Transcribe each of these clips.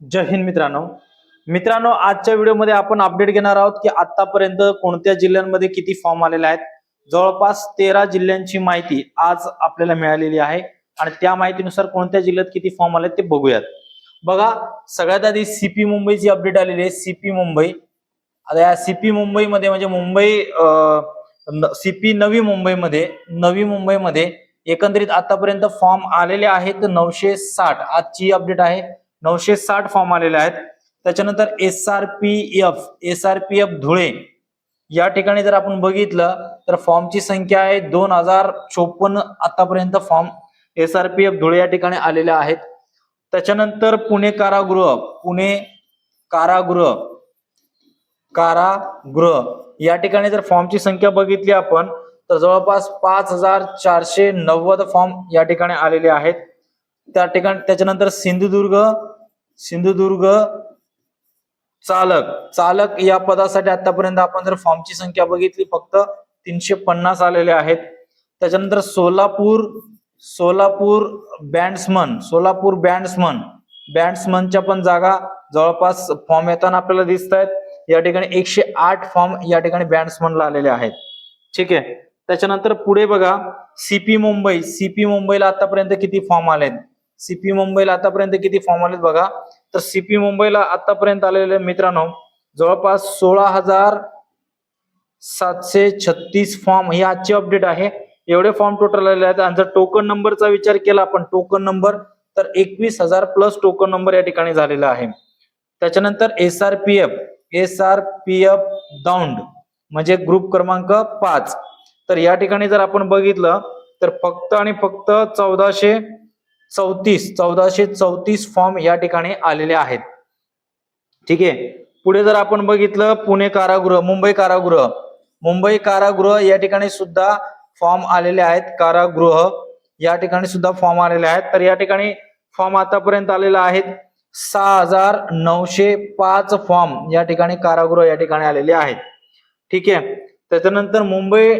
जय हिंद मित्रांनो. मित्रांनो आजच्या व्हिडिओमध्ये आपण अपडेट घेणार आहोत की आतापर्यंत कोणत्या जिल्ह्यांमध्ये किती फॉर्म आलेले आहेत. जवळपास तेरा जिल्ह्यांची माहिती आज आपल्याला मिळालेली आहे आणि त्या माहितीनुसार कोणत्या जिल्ह्यात किती फॉर्म आले ते बघूयात. बघा सगळ्यात आधी सीपी मुंबईची अपडेट आलेली आहे. सीपी मुंबई आता या सीपी मुंबईमध्ये म्हणजे मुंबई सीपी नवी मुंबईमध्ये नवी मुंबईमध्ये एकंदरीत आतापर्यंत फॉर्म आलेले आहेत नऊशे साठ. आजची अपडेट आहे. नऊशे साठ फॉर्म आलेले आहेत. त्याच्यानंतर S R P F S R P F Dhule. या ठिकाणी जर आपण बघितलं तर फॉर्मची संख्या आहे दोन हजार चोपन्न आतापर्यंत form S R P F Dhule या ठिकाणी आलेले आहेत. त्याच्यानंतर पुणे कारागृह पुणे कारागृह कारागृह. या ठिकाणी जर फॉर्मची संख्या बघितली आपण तर जवळपास पाच हजार चारशे नव्वद फॉर्म या ठिकाणी आलेले आहेत. त्या ठिकाणी त्याच्यानंतर सिंधुदुर्ग सिंधुदुर्ग चालक. चालक या पदासाठी आतापर्यंत आपण जर फॉर्मची संख्या बघितली फक्त तीनशे पन्नास आलेले आहेत. त्याच्यानंतर सोलापूर सोलापूर बँड्समन सोलापूर बँड्समन बँड्समनच्या पण जागा जवळपास फॉर्म येताना आपल्याला दिसत आहेत या ठिकाणी एकशे आठ फॉर्म या ठिकाणी बँड्समनला आलेले आहेत. ठीक आहे? त्याच्यानंतर पुढे बघा सीपी मुंबई. सीपी मुंबईला आतापर्यंत किती फॉर्म आलेत? सीपी मुंबईला आतापर्यंत किती फॉर्म आलेत बघा? तर सीपी मुंबईला आतापर्यंत आलेले मित्रांनो जवळपास सोळा हजार सातशे छत्तीस फॉर्म ही आजची अपडेट आहे. एवढे फॉर्म टोटल आलेले आहेत. आणि जर टोकन नंबरचा विचार केला आपण टोकन नंबर तर एकवीस हजार प्लस टोकन नंबर या ठिकाणी झालेला आहे. त्याच्यानंतर S R P F S R P F Daund म्हणजे ग्रुप क्रमांक पाच. तर या ठिकाणी जर आपण बघितलं तर फक्त आणि फक्त चौदाशे चौतीस चौदाशे चौतीस फॉर्म या ठिकाणी आलेले आहेत. ठीक आहे? पुढे जर आपण बघितलं पुणे कारागृह मुंबई कारागृह. मुंबई कारागृह या ठिकाणी सुद्धा फॉर्म आलेले आहेत. कारागृह या ठिकाणी सुद्धा फॉर्म आलेले आहेत. तर या ठिकाणी फॉर्म आतापर्यंत आलेला आहेत. सहा हजार नऊशे पाच फॉर्म या ठिकाणी कारागृह या ठिकाणी आलेले आहेत. ठीक आहे? त्याच्यानंतर मुंबई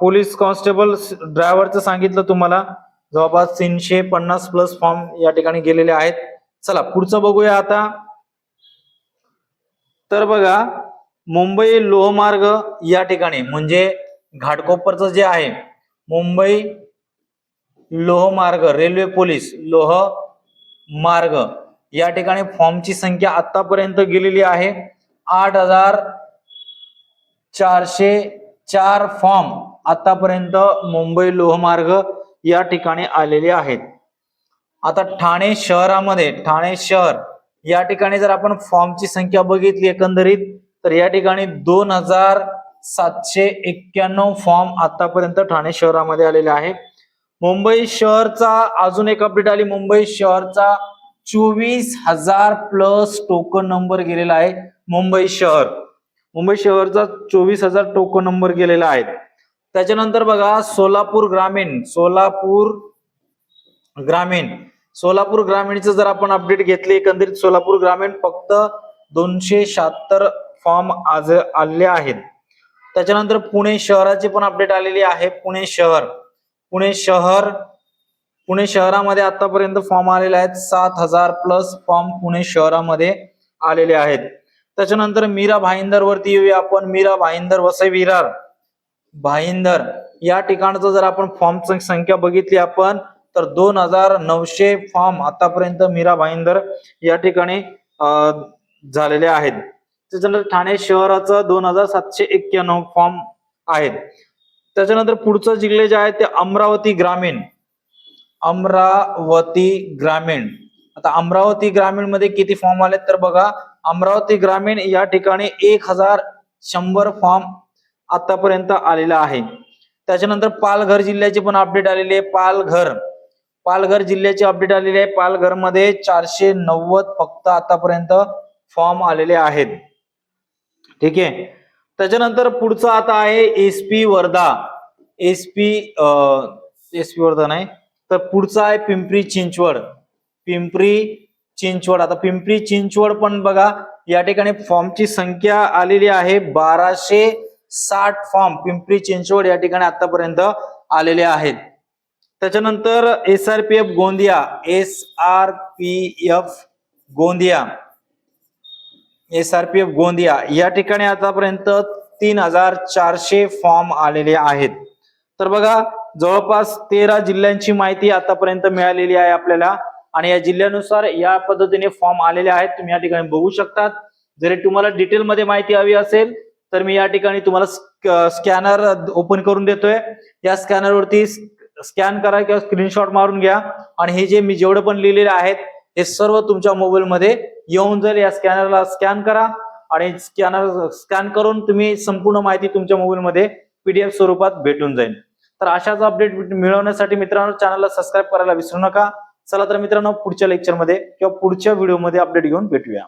पोलीस कॉन्स्टेबल ड्रायव्हरचं सांगितलं तुम्हाला. जवळपास तीनशे पन्नास प्लस फॉर्म या ठिकाणी गेलेले आहेत. चला पुढचं बघूया आता. तर बघा मुंबई लोहमार्ग या ठिकाणी म्हणजे घाटकोपरचं जे आहे मुंबई लोहमार्ग रेल्वे पोलीस लोह मार्ग या ठिकाणी फॉर्मची संख्या आतापर्यंत गेलेली आहे. आठ हजार चारशे चार फॉर्म आतापर्यंत मुंबई लोहमार्ग या ठिकाणी आलेले आहेत. आता ठाणे शहरामध्ये ठाणे शहर या ठिकाणी जर आपण फॉर्मची संख्या बघितली एकंदरीत तर या ठिकाणी दोन हजार सातशे एक्क्याण्णव फॉर्म आतापर्यंत ठाणे शहरामध्ये आलेले आहे मुंबई शहरचा अजून एक अपडेट आली मुंबई शहरचा चोवीस हजार प्लस टोकन नंबर गेलेला आहे मुंबई शहर. मुंबई शहरचा चोवीस हजार टोकन नंबर गेलेला आहे. त्याच्यानंतर बघा सोलापूर ग्रामीण सोलापूर ग्रामीण. सोलापूर ग्रामीणचं जर आपण अपडेट घेतली एकंदरीत सोलापूर ग्रामीण फक्त दोनशे शहात्तर फॉर्म आज आले आहेत. त्याच्यानंतर पुणे शहराची पण अपडेट आलेली आहे. पुणे शहर. पुणे शहर पुणे शहरामध्ये आतापर्यंत फॉर्म आलेले आहेत. सात हजार प्लस फॉर्म पुणे शहरामध्ये आलेले आहेत. त्याच्यानंतर मीरा भाईंदर वरती येऊया आपण. मीरा भाईंदर वसई विरार. भाईंदर या ठिकाणचं जर आपण फॉर्म संख्या बघितली आपण तर दोन हजार नऊशे फॉर्म आतापर्यंत मीरा भाईंदर या ठिकाणी झालेले आहेत. त्याच्यानंतर ठाणे शहराचं दोन हजार सातशे एक्क्याण्णव फॉर्म आहेत. त्याच्यानंतर पुढचं जिल्हे जे आहे ते अमरावती ग्रामीण. अमरावती ग्रामीण. आता अमरावती ग्रामीणमध्ये किती फॉर्म आलेत तर बघा अमरावती ग्रामीण या ठिकाणी एक हजार शंभर फॉर्म आतापर्यंत आलेला आहे. त्याच्यानंतर पालघर जिल्ह्याचे पण अपडेट आलेले आहे. पालघर. पालघर जिल्ह्याचे अपडेट आलेले आहे. पालघरमध्ये चारशे नव्वद फक्त आतापर्यंत फॉर्म आलेले आहेत. ठीक आहे? त्याच्यानंतर पुढचं आता आहे SP Wardha. SP SP Wardha नाही. तर पुढचं आहे पिंपरी चिंचवड. पिंपरी चिंचवड. आता पिंपरी चिंचवड पण बघा या ठिकाणी फॉर्मची संख्या आलेली आहे बाराशे साठ फॉर्म पिंपरी चिंचवड या ठिकाणी आतापर्यंत आलेले आहेत. त्याच्यानंतर S R P F Gondia S R P F Gondia S R P F Gondia या ठिकाणी आतापर्यंत तीन हजार चारशे फॉर्म आलेले आहेत. तर बघा जवळपास तेरा जिल्ह्यांची माहिती आतापर्यंत मिळालेली आहे आपल्याला आणि या जिल्ह्यानुसार या पद्धतीने फॉर्म आलेले आहेत. तुम्ही या ठिकाणी बघू शकतात. जरी तुम्हाला डिटेलमध्ये माहिती हवी असेल तर मी या ठिकाणी तुम्हाला स्कॅनर ओपन करून देतोय. या स्कॅनरवरती स्कॅन करा किंवा स्क्रीनशॉट मारून घ्या. आणि हे जे मी जेवढे पण लिहिलेले आहेत हे सर्व तुमच्या मोबाईलमध्ये येऊन जाईल. या स्कॅनरला स्कॅन करा. आणि स्कॅनर स्कॅन करून तुम्ही संपूर्ण माहिती तुमच्या मोबाईलमध्ये पीडीएफ स्वरूपात भेटून जाईल. तर अशाच अपडेट मिळवण्यासाठी मित्रांनो चॅनलला सबस्क्राईब करायला विसरू नका. चला तर मित्रांनो पुढच्या लेक्चरमध्ये किंवा पुढच्या व्हिडिओमध्ये अपडेट घेऊन भेटूया.